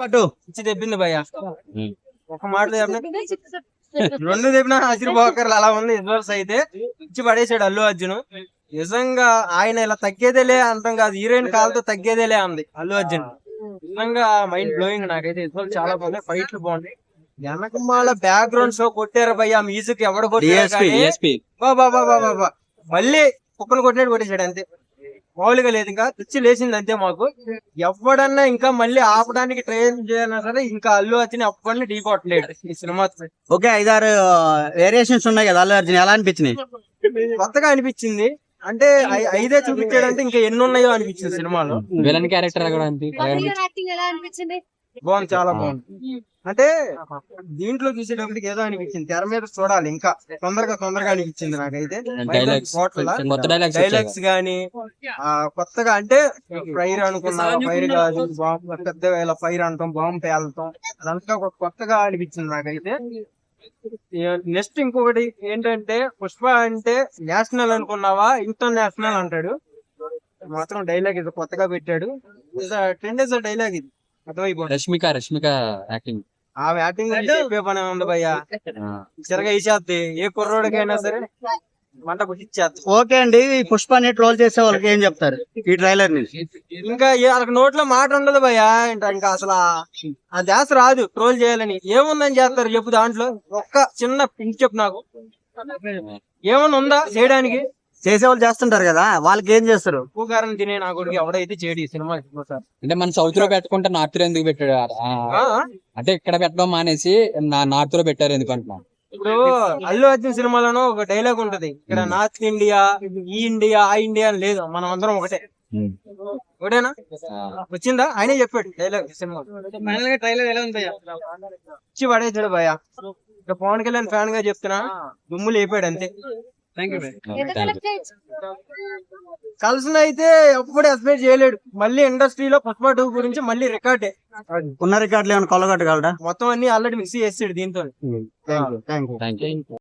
పట్టు. ఇచ్చి తెప్పింది భయ్య. ఒక మాట చెప్పిన? రెండు తెప్పిన ఆశీర్వాకర్లు అలా ఉంది ఇన్వర్స్ అయితే. ఇచ్చి పడేసాడు అల్లు అర్జున్. నిజంగా ఆయన ఇలా తగ్గేదేలే అంటాం కాదు హీరోయిన్ కాలతో తగ్గేదేలే అంది అల్లు అర్జున్. నిజంగా మైండ్ బ్లోయింగ్ నాకైతే ఇన్వాల్వ్ చాలా బాగుంది ఫైట్లు బాగుంది వెనకమాల బ్యాక్గ్రౌండ్ షో కొట్టారు భయ్య మ్యూజిక్ ఎవడు కొట్టారు బా బా బా బా బా బా. మళ్ళీ కుక్కను కొట్టినట్టు కొట్టేశాడు అంతే. మామూలుగా లేదు. ఇంకా తెచ్చి లేచింది అంతే మాకు. ఎవడన్నా ఇంకా మళ్ళీ ఆపడానికి ట్రైన్ చేయాలన్నా సరే ఇంకా అల్లు అర్జున్ ఎప్పటిని ఢీ కొట్టలేడు ఈ సినిమా ఓకే ఐదారు వేరియేషన్స్ ఉన్నాయి కదా అల్లు అర్జున్. ఎలా అనిపించినాయి? కొత్తగా అనిపించింది. అంటే ఐదే చూపించాడంటే ఇంకా ఎన్ని ఉన్నాయో అనిపించింది సినిమాలో. విలన్ క్యారెక్టర్ కూడా అంతే. యాక్టింగ్ ఎలా అనిపించింది? బాగుంది చాలా బాగుంది. అంటే దీంట్లో చూసేటప్పటికి ఏదో అనిపించింది. తెర మీద చూడాలి ఇంకా. తొందరగా తొందరగా అనిపించింది నాకైతే. డైలాగ్స్ గానీ ఆ కొత్తగా అంటే ఫైర్ అనుకున్నా ఫైర్ కాదు బాంబు పెద్ద వేళ ఫైర్ అంటాం బాంబు పేలతాం అదంతా కొత్తగా అనిపించింది నాకైతే. నెక్స్ట్ ఇంకొకటి ఏంటంటే పుష్ప అంటే నేషనల్ అనుకున్నావా? ఇంటర్నేషనల్ అంటాడు. మాత్రం డైలాగ్ ఇది కొత్తగా పెట్టాడు. టెన్ డేస్ డైలాగ్ ఇది. రష్మిక రష్మిక యాక్టింగ్ ఆ బ్యాటింగ్ చెప్పే పని ఉంది భయ్య? చిరగా ఇచ్చేద్ది ఏ కుర్రోడికైనా సరే మంట పుట్టించేద్ది ఓకే అండి ఈ పుష్పాన్ని ట్రోల్ చేసే వాళ్ళకి ఏం చెప్తారు? ఈ ట్రైలర్ని. ఇంకా వాళ్ళకి నోట్లో మాట ఉండదు భయ్య. ఇంకా ఇంకా అసలు ఆ- ఆ ధ్యాస రాదు. ట్రోల్ చేయాలని. ఏముందని చేస్తారు చెప్పు దాంట్లో? ఒక్క చిన్న పింక్ చెప్పు నాకు. ఏమన్నా ఉందా చేయడానికి? చేసే వాళ్ళు చేస్తుంటారు కదా వాళ్ళకి ఏం చేస్తారు? ఉప్పు కారం తినే నా కొడుకు ఎవడైతే చేయడు ఈ సినిమా సార్. అంటే మన సౌత్లో పెట్టుకుంటే నార్త్లో ఎందుకు పెట్టాడు? అంటే ఇక్కడ పెట్టడం మానేసి నా నార్త్లో పెట్టారు ఎందుకు అంటున్నాను ఇప్పుడు అల్లు అర్జున్ సినిమాలోనూ ఒక డైలాగ్ ఉంటది. ఇక్కడ నార్త్ ఇండియా ఈ ఇండియా ఆ ఇండియా అని లేదు మనం అందరం ఒకటే ఒకటేనా? వచ్చిందా? ఆయనే చెప్పాడు డైలాగ్ సినిమా ఫైనల్గా ట్రైలర్ ఎలా ఉంది భయ్యా? ఇచ్చి పడేసాడు భయ్యా. ఇక పవన్ కళ్యాణ్ ఫ్యాన్గా చెప్తున్నా దుమ్ము లేపాడు అంతే. కలిసిన అయితే ఎప్పుడు ఎక్స్పెక్ట్ చేయలేడు. మళ్ళీ ఇండస్ట్రీలో పుష్ప టూ గురించి మళ్ళీ రికార్డే ఉన్న రికార్డులు ఏమైనా కొల్లగొట్టగలరా మొత్తం అన్ని ఆల్రెడీ మిక్స్ చేసాడు దీంతో యూ